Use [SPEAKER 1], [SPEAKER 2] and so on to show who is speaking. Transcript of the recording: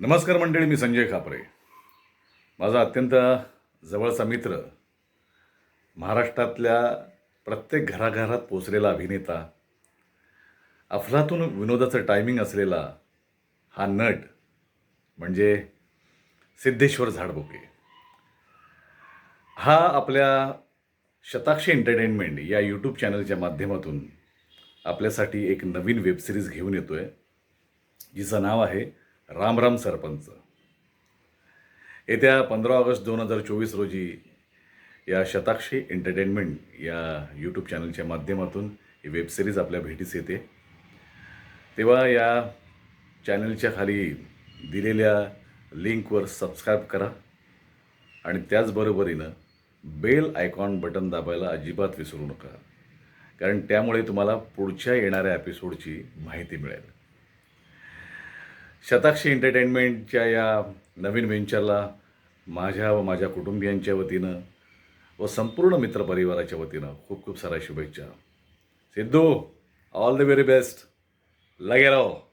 [SPEAKER 1] नमस्कार मंडळी मी संजय खापरे. माझा अत्यंत जवळचा मित्र महाराष्ट्रातल्या प्रत्येक घराघरात पोचलेला अभिनेता अफलातून विनोदाचं टायमिंग असलेला हा नट म्हणजे सिद्धेश्वर झाडबोके. हा आपल्या शताक्षी एंटरटेनमेंट या यूट्यूब चॅनलच्या माध्यमातून आपल्यासाठी एक नवीन वेबसिरीज घेऊन येतो आहे जिचं नाव आहे रामराम सरपंच. येत्या पंधरा ऑगस्ट दोन हजार चोवीस रोजी या शताक्षी एंटरटेनमेंट या यूट्यूब चॅनलच्या माध्यमातून ही वेबसिरीज आपल्या भेटीस येते. तेव्हा या चॅनलच्या खाली दिलेल्या लिंकवर सबस्क्राईब करा आणि त्याचबरोबरीनं बेल आयकॉन बटन दाबायला अजिबात विसरू नका. कारण त्यामुळे तुम्हाला पुढच्या येणाऱ्या एपिसोडची माहिती मिळेल. शताक्षी एंटरटेनमेंटच्या या नवीन व्हेंचरला माझ्या व माझ्या कुटुंबियांच्या वतीनं व संपूर्ण मित्रपरिवाराच्या वतीनं खूप खूप साऱ्या शुभेच्छा. Siddhu all the very best लगे राहो.